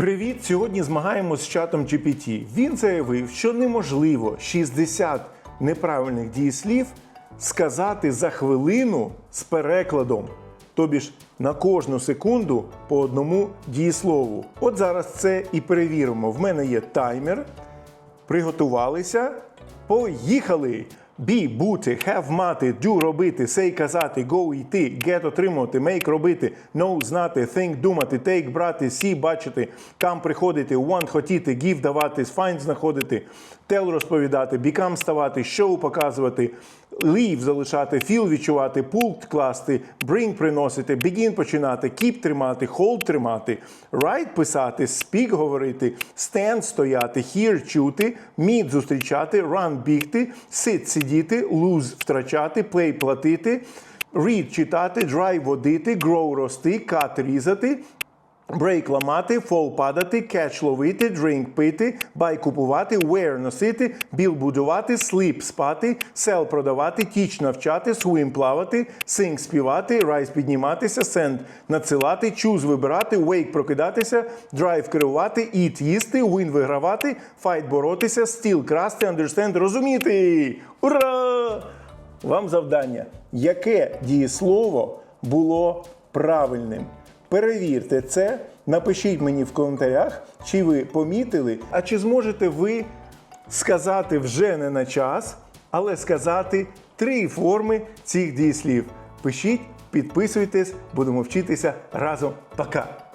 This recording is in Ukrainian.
Привіт! Сьогодні змагаємось з чатом GPT. Він заявив, що неможливо 60 неправильних дієслів сказати за хвилину з перекладом. Тобі ж на кожну секунду по одному дієслову. От зараз це і перевіримо. В мене є таймер. Приготувалися. Поїхали! Be, бути, have мати, do робити, say казати, go йти, get отримувати, make робити, know знати, think думати, take брати, see бачити, come приходити, want хотіти, give давати, find знаходити, tell розповідати, become ставати, show показувати, leave залишати, feel відчувати, pull класти, bring приносити, begin починати, keep тримати, hold тримати, write писати, speak говорити, stand стояти, hear чути, meet зустрічати, run бігти, sit сидіти, lose втрачати, play платити, read читати, drive водити, grow рости, cut різати. Break ламати, fall падати, catch ловити, drink пити, buy купувати, wear носити, build будувати, sleep спати, sell продавати, teach навчати, swim плавати, sing співати, rise підніматися, send надсилати, choose вибирати, wake прокидатися, drive керувати, eat їсти, win вигравати, fight боротися, steal красти, understand розуміти. Ура! Вам завдання. Яке дієслово було правильним? Перевірте це, напишіть мені в коментарях, чи ви помітили, а чи зможете ви сказати вже не на час, але сказати три форми цих дієслів. Пишіть, підписуйтесь, будемо вчитися разом. Пока!